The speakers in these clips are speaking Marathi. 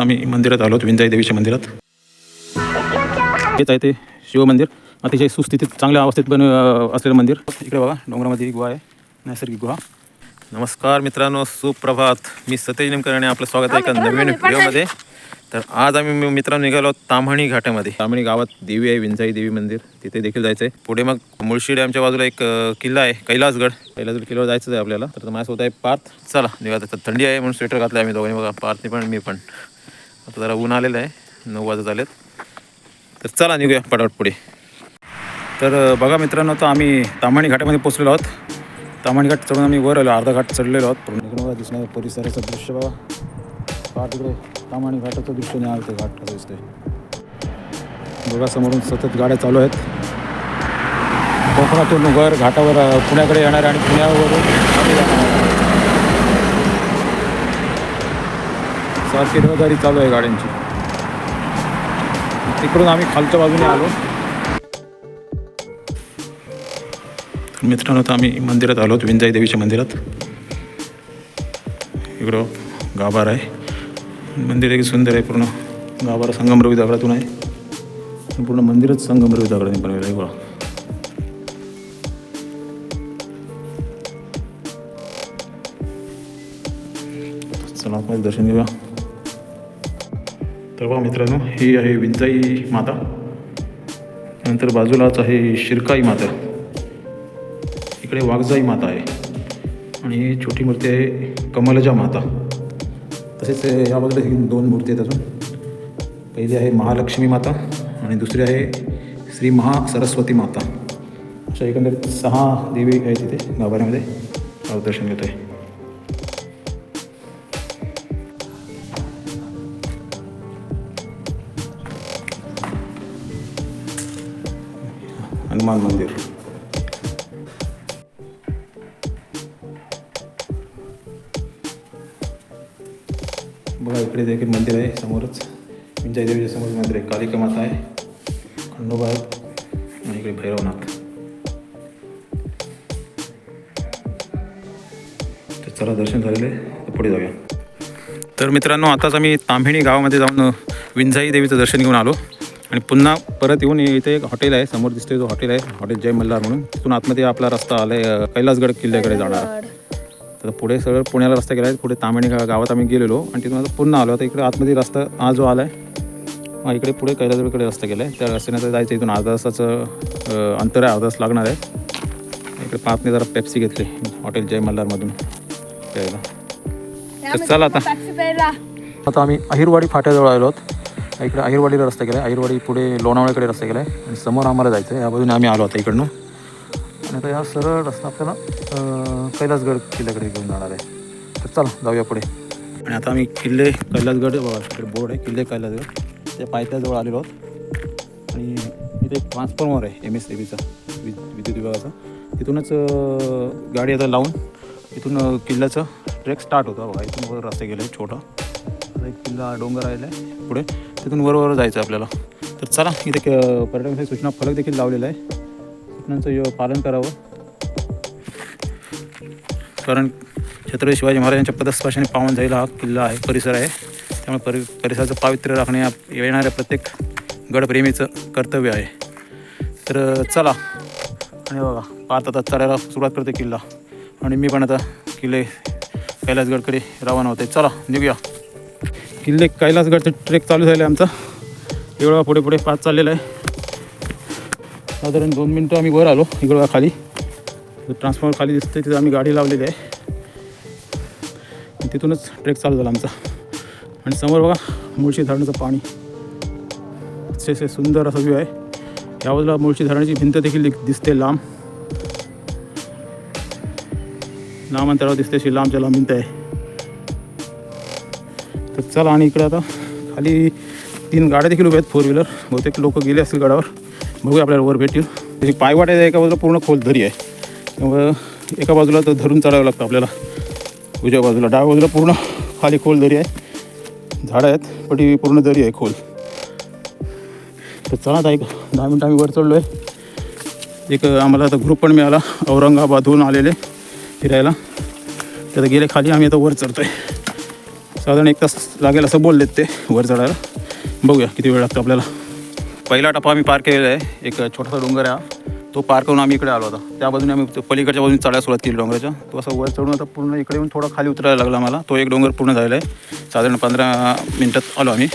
आता आम्ही मंदिरात आलो विंजाई देवीच्या मंदिरात. हेच आहे ते शिवमंदिर अतिशय सुस्थितीत चांगल्या अवस्थेत बन असलेलं मंदिर. इकडे बघा डोंगरामध्ये एक गुहा आहे नैसर्गिक गुहा. नमस्कार मित्रांनो सुप्रभात. मी सतेज नेमकर आणि आपलं स्वागत आहे एका नवीन व्हिडिओमध्ये. तर आज आम्ही मित्रांनो निघालो ताम्हाणी घाटामध्ये. ताम्हाणी गावात देवी आहे विंजाई देवी मंदिर. तिथे देखील जायचं आहे पुढे मग मुळशी डॅमच्या बाजूला एक किल्ला आहे कैलासगड. कैलासगड किल्ल्यावर जायचं आहे आपल्याला. तर माझ्यासोबत आहे पार्थ. चला निघा थंडी आहे म्हणून स्वेटर घातलं आहे आम्ही दोघांनी. बघा पार्थने पण मी पण. आता जरा ऊन आलेलं आहे. नऊ वाजत आलेत. तर चला निघूया पटापट पुढे. तर बघा मित्रांनो तर आम्ही तामाणी घाटामध्ये पोचलेलो आहोत. तामाणी घाट चढून आम्ही वर आलो अर्धा घाट चढलेलो आहोत. पूर्ण इकडे बघा दिसणार परिसराचं दृश्य बघा. पहा तिकडे तामाणी घाटाचं दृश्य नाही आलं ते घाट कसं दिसतंय. बघा समोरून सतत गाड्या चालू आहेत. कोकणातून वर घाटावर पुण्याकडे येणार आणि पुण्यावरून सहाशे जाणार. रहदारी चालू आहे गाड्यांची. तिकडून आम्ही खालच्या बाजूने आलो. मित्रांनो आता आम्ही मंदिरात आलो होतो विंजाई देवीच्या मंदिरात. इकडं गाभार आहे. मंदिर एक सुंदर आहे पूर्ण गाभारा संगमरवी दगडातून आहे. पूर्ण मंदिरच संगमरवी दगडाने बनवलं आहे बघा. चला आपण दर्शन घेऊया. तर बघा मित्रांनो ही आहे विंजाई माता. नंतर बाजूलाच आहे शिरकाई माता. इकडे वाघजाई माता आहे. आणि छोटी मूर्ती आहे कमलजा माता. तसेच या बाजूला ही दोन मूर्ती आहेत अजून. पहिली आहे महालक्ष्मी माता आणि दुसरी आहे श्री महासरस्वती माता. अशा एकंदरीत सहा देवी आहेत तिथे गाभाऱ्यामध्ये दर्शन घेतो आहे हनुमान मंदिर. बघा इकडे देखील मंदिर आहे समोरच. विंजाई देवीच्या समोर मंदिर आहे कालिका माता आहे. खंडोबा आणि इकडे भैरवनाथ. तर चला दर्शन झालेले तर पुढे जाऊया. तर मित्रांनो आताच आम्ही तांभिणी गावामध्ये जाऊन विंजाई देवीचं दर्शन घेऊन आलो. आणि पुन्हा परत येऊन इथे एक हॉटेल आहे समोर दिसतोय तो हॉटेल आहे हॉटेल जय मल्हार म्हणून. तिथून आतमध्ये आपला रस्ता आला आहे कैलासगड किल्ल्याकडे जाणार. तर पुढे सगळं पुण्याला रस्ता गेला आहे पुढे तांबणी गा गावात आम्ही गेलेलो. आणि तिथून आता पुन्हा आलो. आता इकडे आतमध्ये रस्ता हा जो आला आहे हा इकडे पुढे कैलासगडकडे रस्ता गेला आहे त्या रस्त्याने आता जायचं इथून. अर्धा तासाचं अंतर आहे अर्धा तास लागणार आहे. इकडे पाचने जरा पेप्सी घेतली हॉटेल जय मल्हारमधून. प्यायला. तर चला आता. आता आम्ही अहिरवाडी फाट्याजवळ आलो आहोत. इकडे अहिरवाडीला रस्ता गेला आहे अहिरवाडी पुढे लोणावळ्याकडे रस्ता गेला आहे आणि समोर आम्हाला जायचं आहे या बाजूने आम्ही आलो आता इकडनं. आणि आता हा सरळ रस्ता आपल्याला कैलासगड किल्ल्याकडे घेऊन जाणार आहे. तर चला जाऊया पुढे. आणि आता आम्ही किल्ले कैलासगड बोर्ड आहे. किल्ले कैलासगड. त्या पायथ्याजवळ आलेलो आहोत. आणि इथे एक ट्रान्सफॉर्मर आहे एम एस सी बीचा वि विद्युत विभागाचा. तिथूनच गाडी आता लावून इथून किल्ल्याचं ट्रेक स्टार्ट होता. बघा इथून वर रस्ता गेला आहे छोटा. आता एक किल्ला डोंगर राहिला आहे पुढे तिथून वर वर जायचं आपल्याला. तर चला इथे पर्यटकांसाठी सूचना फलक देखील लावलेला आहे. सूचनांचं पालन करावं. कारण छत्रपती शिवाजी महाराजांच्या पदस्पर्शाने पावन जाईल हा किल्ला आहे परिसर आहे. त्यामुळे परि परिसराचं पावित्र्य राखणे येणाऱ्या प्रत्येक गडप्रेमीचं कर्तव्य आहे. तर चला. आणि बघा पाहत आता चढायला सुरुवात करते किल्ला. आणि मी पण आता किल्ले कैलासगडकडे रवाना होते चला निघूया. किल्ले कैलासगडचा ट्रेक चालू झाला आहे आमचा. एवढा पुढे पुढे पाच चाललेला आहे. साधारण दोन मिनटं आम्ही वर आलो इकडं खाली ट्रान्सफॉर्मर खाली दिसते तिथं आम्ही गाडी लावलेली आहे. तिथूनच ट्रेक चालू झाला आमचा. आणि समोर बघा मुळशी धरणाचं पाणी. अतिशय सुंदर असा व्ह्यू आहे. या बाजूला मुळशी धरणाची भिंत देखील दिसते लांब. लांब अंतरावर दिसते अशी लांबच्या लांब भिंत आहे. तर चला आणि इकडे आता खाली तीन गाड्या देखील उभ्या आहेत फोर व्हीलर बहुतेक लोक गेले असतील गडावर. बघूया आपल्याला वर भेटतील. त्याची पायवाट आहे एका बाजूला पूर्ण खोल दरी आहे. त्यामुळं एका बाजूला तर धरून चढावं लागतं आपल्याला. उजव्या बाजूला डाव्या बाजूला पूर्ण खाली खोल दरी आहे. झाडं आहेत पण ती पूर्ण दरी आहे खोल. तर चला आता दहा मिनटं आम्ही वर चढलो आहे एक आम्हाला आता ग्रुप पण मिळाला औरंगाबादहून आलेले फिरायला. तर गेले खाली आम्ही आता वर चढतो आहे साधारण एक तास लागेल असं बोललेत ते वर चढायला. बघूया किती वेळ लागतो आपल्याला. पहिला टप्पा आम्ही पार केलेला आहे. एक छोटासा डोंगर आहे तो पार करून आम्ही इकडे आलो होता त्या बाजूने आम्ही पलीकडच्या बाजूने चढायला सुरुवात केली डोंगराच्या. तो असा वर चढून आता पूर्ण इकडे येऊन थोडा खाली उतरायला लागला मला तो एक डोंगर पूर्ण झालेला आहे. साधारण पंधरा मिनटात आलो आम्ही.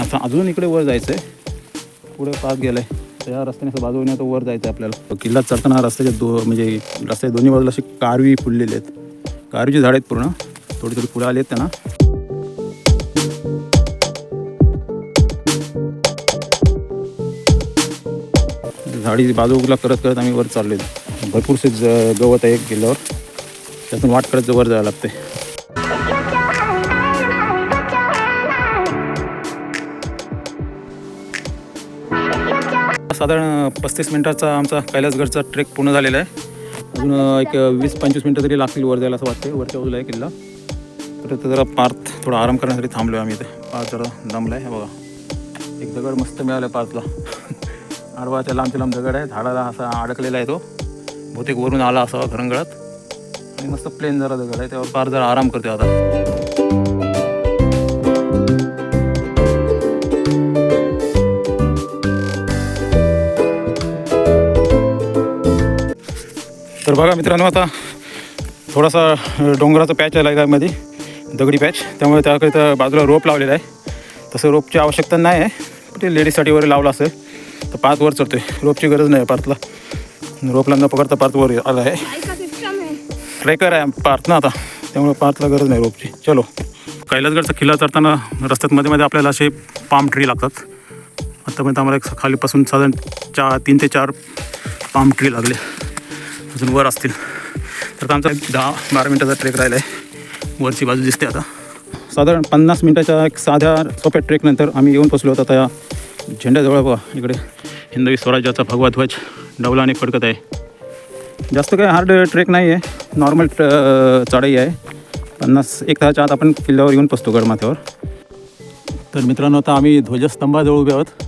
आता अजून इकडे वर जायचं आहे पुढे पास गेलं आहे त्या रस्त्याने असं बाजूने तो वर जायचं आहे आपल्याला. किल्ला चढताना रस्त्याच्या दो म्हणजे रस्त्याच्या दोन्ही बाजूला अशी कारवी फुललेली आहेत. कारवीची झाडं आहेत पूर्ण. थोडी थोडी पुढे आली आहेत त्यांना. झाडी बाजूला करत करत आम्ही वर चाललो भरपूरसे ज गवत आहे किल्ल्यावर त्यातून वाट करत वर जायला लागते साधारण पस्तीस मिनटाचा आमचा कैलासगडचा ट्रेक पूर्ण झालेला आहे. अजून एक वीस पंचवीस मिनटं तरी लागतील वर जायला असं वाटते वरच्या बाजूला आहे किल्ला. तर इथं जरा पार्थ थोडा आराम करण्यासाठी थांबलो आहे आम्ही इथे. पार्थ जरा दमला आहे बघा. एक दगड मस्त मिळाला आहे पार्थला. आडवाच्या लांबच्या लांब दगड आहे. झाडाला असा अडकलेला आहे तो. बहुतेक वरून आला असावा घरंगळात. आणि मस्त प्लेन जरा दगड आहे. त्यावर पार जरा आराम करते आता. तर बघा मित्रांनो आता थोडासा डोंगराचा पॅच आहे मध्ये दगडी पॅच. त्यामुळे त्याकरिता बाजूला रोप लावलेला आहे. तसं रोपची आवश्यकता नाही आहे. ते लेडीजसाठी वगैरे लावलं असेल तर पाच वर चढतो आहे रोपची गरज नाही पार्थला रोपला न पकडता पार्थ वर आला आहे. ट्रेकर आहे पार्थ ना आता. त्यामुळे पार्थला गरज नाही रोपची. चलो. कैलासगडचा किल्ला चढताना रस्त्यात मध्ये मध्ये आपल्याला असे पाम ट्री लागतात. आत्तापर्यंत आम्हाला एक खालीपासून साधारण चार तीन ते चार पाम ट्री लागले. अजून वर असतील. तर आमचा एक दहा बारा मिनटाचा ट्रेक राहिला आहे. वरची बाजू दिसते आता. साधारण पन्नास मिनटाच्या एक साध्या सोप्या ट्रेकनंतर आम्ही येऊन पोचलो होतो आता या झेंड्याजवळ बघा इकडे हिंदवी स्वराज्याचा भगवा ध्वज डवलाने आणि फडकत आहे. जास्त काही हार्ड ट्रेक नाही आहे नॉर्मल चढाई आहे. पन्नास एक तासाच्या आत आपण किल्ल्यावर येऊन पोचतो गडमाथ्यावर. तर मित्रांनो आता आम्ही ध्वजस्तंभाजवळ उभे आहोत.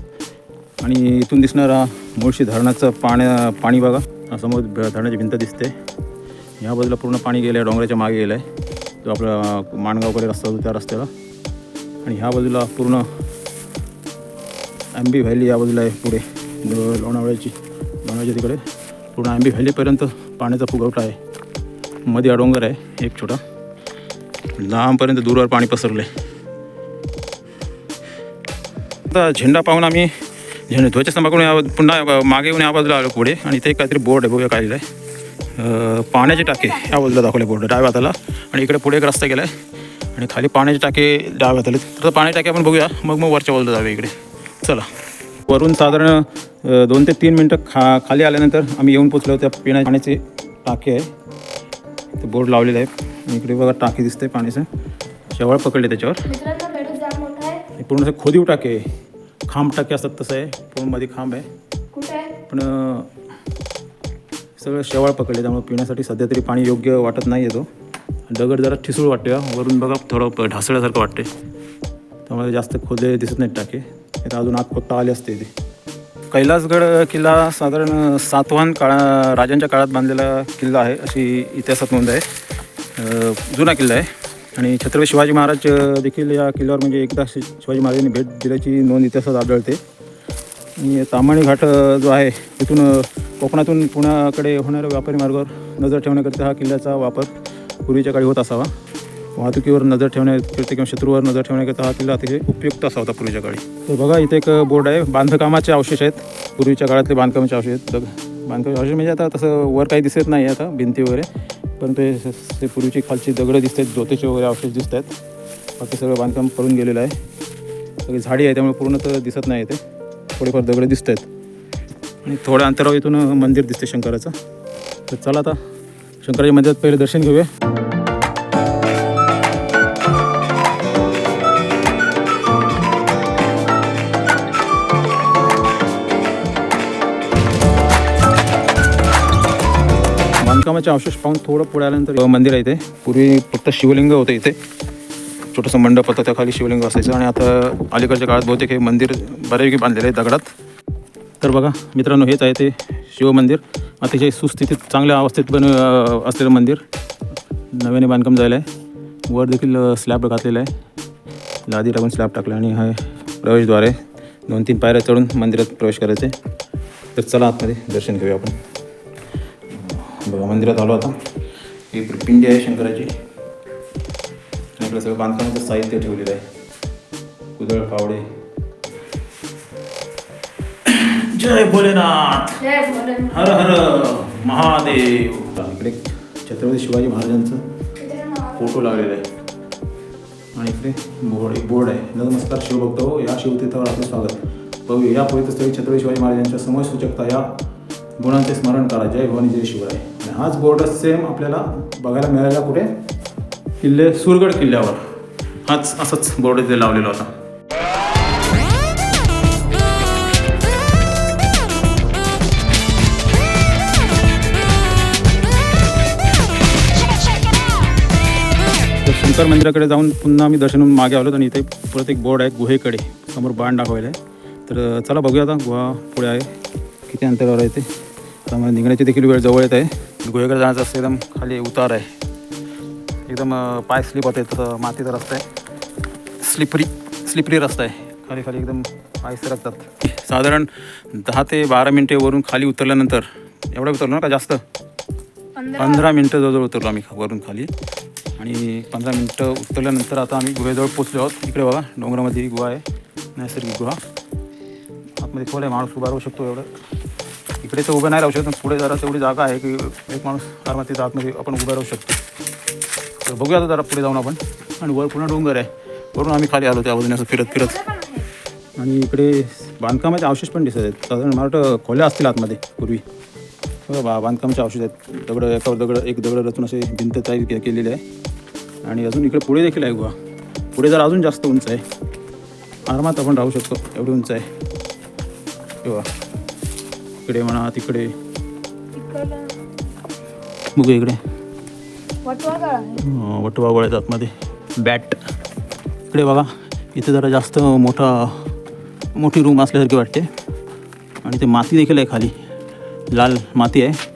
आणि इथून दिसणारा मुळशी धरणाचं पाण्या पाणी बघा. समोर धरणाची भिंत दिसते. ह्या बाजूला पूर्ण पाणी गेलं आहे डोंगराच्या मागे गेलं आहे जो आपला माणगावकडे रस्ता होतो त्या रस्त्याला. आणि ह्या बाजूला पूर्ण आंबी व्हॅली या बाजूला आहे पुढे लोणावळ्याची लोणावळ्याच्या तिकडे. पूर्ण आंबी व्हॅलीपर्यंत पाण्याचा फुगवटा आहे. मध्ये अडोंगर डोंगर आहे एक छोटा. लांबपर्यंत दूरवर पाणी पसरलं आहे आता झेंडा पाहून आम्ही झेंडा ध्वजस्तंभाकडून या पुन्हा मागे येऊन या बाजूला आलो पुढे. आणि इथे काहीतरी बोर्ड आहे बघूया काय आहे पाण्याचे टाके या बाजूला दाखवले बोर्ड डाव्या हाताला. आणि इकडे पुढे एक रस्ता गेला आहे आणि खाली पाण्याचे टाके डाव्या हाताला. तर पाण्याचे टाके आपण बघूया. मग मग वरच्या बाजूला जाऊया इकडे. चला. वरून साधारण दोन ते तीन मिनटं खा खाली आल्यानंतर आम्ही येऊन पोचलो त्या पिण्या पाण्याचे टाके आहे ते बोर्ड लावलेले आहे आणि इकडे बघा टाकी दिसते पाण्याचं. शेवाळ पकडले त्याच्यावर. पूर्ण असं खोदीव टाके. खांब टाके असतात तसं आहे. पूर्णमध्ये खांब आहे. पण सगळं शेवाळ पकडले त्यामुळे पिण्यासाठी सध्या तरी पाणी योग्य वाटत नाही येतो. दगड जरा ठिसूळ वाटते वरून बघा थोडं प- ढासळल्यासारखं वाटते. त्यामुळे जास्त खोदे दिसत नाहीत टाके. तर अजून आत खोदता आले असते ते कैलासगड किल्ला साधारण सातवाहन काळा राजांच्या काळात बांधलेला किल्ला आहे अशी इतिहासात नोंद आहे. जुना किल्ला आहे. आणि छत्रपती शिवाजी महाराज देखील या किल्ल्यावर म्हणजे एकदा शिवाजी महाराजांनी भेट दिल्याची नोंद इतिहासात आढळते. आणि तामाणी घाट जो आहे तिथून कोकणातून पुण्याकडे होणाऱ्या व्यापारी मार्गावर नजर ठेवण्याकरिता हा किल्ल्याचा वापर पूर्वीच्या काळी होत असावा. वाहतुकीवर नजर ठेवण्याकरिता किंवा शत्रूवर नजर ठेवण्याकरिता हा किल्ला अतिशय उपयुक्त असा होता पूर्वीच्या काळी. तर बघा इथे एक बोर्ड आहे. बांधकामाचे अवशेष आहेत. पूर्वीच्या काळातले बांधकामाचे अवशेष आहेत. बांधकाम बांधकामाचे अवशेष म्हणजे आता तसं वर काही दिसत नाही आता भिंती वगैरे. पण ते ते पूर्वीची खालची दगडं दिसत आहेत ज्योतिषे वगैरे अवशेष दिसत आहेत बाकी सगळं बांधकाम करून गेलेलं आहे. सगळी झाडी आहे त्यामुळे पूर्ण तर दिसत नाही ते थोडेफार दगडं दिसत आहेत आणि थोड्या अंतरावर इथून मंदिर दिसते शंकराचं. तर चला आता शंकराच्या मंदिरात पहिले दर्शन घेऊया. बांधकामाचे अवशेष पाहून थोडं पुढे आल्यानंतर मंदिर आहे इथे. पूर्वी फक्त शिवलिंग होतं इथे. छोटंसं मंडप होतं त्या खाली शिवलिंग असायचं. आणि आता अलीकडच्या काळात बहुतेक हे मंदिर बऱ्यापैकी बांधलेलं आहे दगडात. तर बघा मित्रांनो हेच आहे ते शिवमंदिर. अतिशय सुस्थितीत चांगल्या अवस्थेत बन असलेलं मंदिर. नव्याने बांधकाम झालं आहे. वर देखील स्लॅब घातलेला आहे. लादी टाकून स्लॅब टाकला आणि हा प्रवेशद्वार आहे. दोन तीन पायऱ्या चढून मंदिरात प्रवेश करायचे तर चला आतमध्ये दर्शन घेऊया आपण. बघा मंदिरात आलो आता. ही पिंडी आहे शंकराची. आपलं सगळं बांधकामाचं साहित्य ठेवलेलं आहे. कुदळ फावडे जय भोलेनाथ. हर हर महादेव। इकडे छत्रपती शिवाजी महाराजांचं फोटो लागलेला आहे. आणि इकडे बोर्ड एक बोर्ड आहे. नमस्कार शिवभक्त हो या शिवतीर्थावर आपलं स्वागत. बघू या पवित्र स्थळी छत्रपती शिवाजी महाराजांच्या समय सूचकता या गुणांचे स्मरण करा. जय भवानी जय शिवराय. आणि हाच बोर्ड सेम आपल्याला बघायला मिळाला कुठे? किल्ले सुरगड किल्ल्यावर. हाच असंच बोर्ड इथे लावलेला होता. शंकर मंदिराकडे जाऊन पुन्हा आम्ही दर्शन मागे आलो आणि इथे परत एक बोर्ड आहे गुहेकडे. समोर बाण दाखवायला आहे. तर चला बघूया आता गुहा पुढे आहे. किती अंतरावर आहे ते? त्यामुळे निघण्याची देखील वेळ जवळ येत आहे. गुहेकडे जाण्याचं असं एकदम खाली उतार आहे. एकदम पाय स्लिप होते तसं मातीचा रस्ता आहे. स्लिपरी स्लिपरी रस्ता आहे. खाली खाली एकदम पाय सरकतात. साधारण दहा ते बारा मिनटे वरून खाली उतरल्यानंतर एवढं उतरलो ना का जास्त? पंधरा पंधरा मिनटं जवळजवळ उतरलो आम्ही वरून खाली. आणि पंधरा मिनटं उतरल्यानंतर आता आम्ही गुहेजवळ पोचलो आहोत. इकडे बघा डोंगरामध्ये ही गुहा आहे. नैसर्गिक गुहा. आतमध्ये खोल आहे माणूस उभा राहू शकतो एवढं. इकडे तर उभं नाही राहू शकत पण पुढे जरा तेवढी जागा आहे की एक माणूस आरामात तिथं आतमध्ये आपण उभा राहू शकतो. तर बघूया आता जरा पुढे जाऊन आपण. आणि वर पुन्हा डोंगर आहे. वरून आम्ही खाली आलो त्या बाजूने असं फिरत फिरत. आणि इकडे बांधकामाचे अवशेष पण दिसत आहेत. साधारण मला वाटतं खोल्या असतील आतमध्ये पूर्वी. हो बा बांधकामाचे अवशेष आहेत. दगड एकावर दगड एक दगड रचून असे भिंत तयार के- केलेली आहे. आणि अजून इकडे पुढे देखील आहे गुहा पुढे जर अजून जास्त उंच आहे. आरामात आपण राहू शकतो. एवढी उंच आहे. किंवा इकडे म्हणा तिकडे. बघू इकडे. वटवा गोळ्यात आतमध्ये. बॅट. इकडे बघा. इथे जरा जास्त मोठा मोठी रूम असल्यासारखी वाटते. आणि ते माती देखील आहे खाली. लाल माती आहे.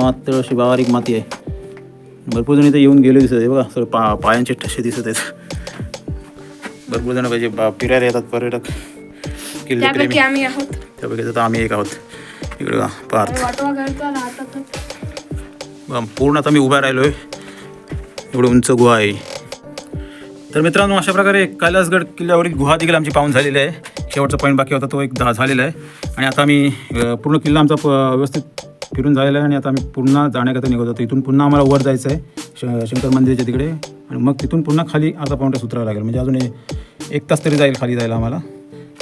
पातळ अशी बारीक माती आहे. भरपूर जण इथे येऊन गेले दिसत आहे बघा सगळं पा पायांचे ठसे दिसत आहेत. भरपूर जण पाहिजे बा फिरायला येतात पर्यटक. किल्ले प्रेमी आम्ही आहोत. त्यापैकी आता आम्ही एक आहोत. इकडे बघा पार्थ. बघा, पूर्ण आता मी उभा राहिलो आहे एवढं उंच गुहा आहे. तर मित्रांनो अशा प्रकारे कैलासगड किल्ल्यावरील गुहा देखील आमची पाहून झालेली आहे. शेवटचा पॉईंट बाकी होता तो एक दहा झालेला आहे. आणि आता आम्ही अ, पूर्ण किल्ला आमचा प व्यवस्थित फिरून झालेलं आहे आणि आता आम्ही पुन्हा जाण्याकरता निघत होतो. इथून पुन्हा आम्हाला वर जायचं आहे श शंकर मंदिराच्या तिकडे. आणि मग तिथून पुन्हा खाली अर्धा पाऊंड उतरावं लागेल. म्हणजे अजून एक तास तरी जाईल खाली जायला आम्हाला.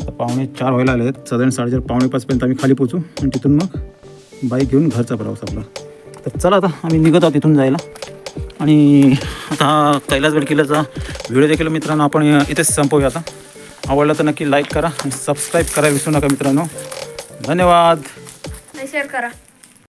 आता पावणे चार व्हायला आले आहेत साधारण साडेचार पावणे पाचपर्यंत आम्ही खाली पोचू आणि तिथून मग बाईक घेऊन घरचा प्रवास आपला. तर चला आता आम्ही निघत आहोत तिथून जायला. आणि आता कैलासगड किल्ल्याचा व्हिडिओ देखील मित्रांनो आपण इथेच संपवूया आता. आवडला तर नक्की लाईक करा आणि सबस्क्राईब करायला विसरू नका मित्रांनो. धन्यवाद. शेअर करा.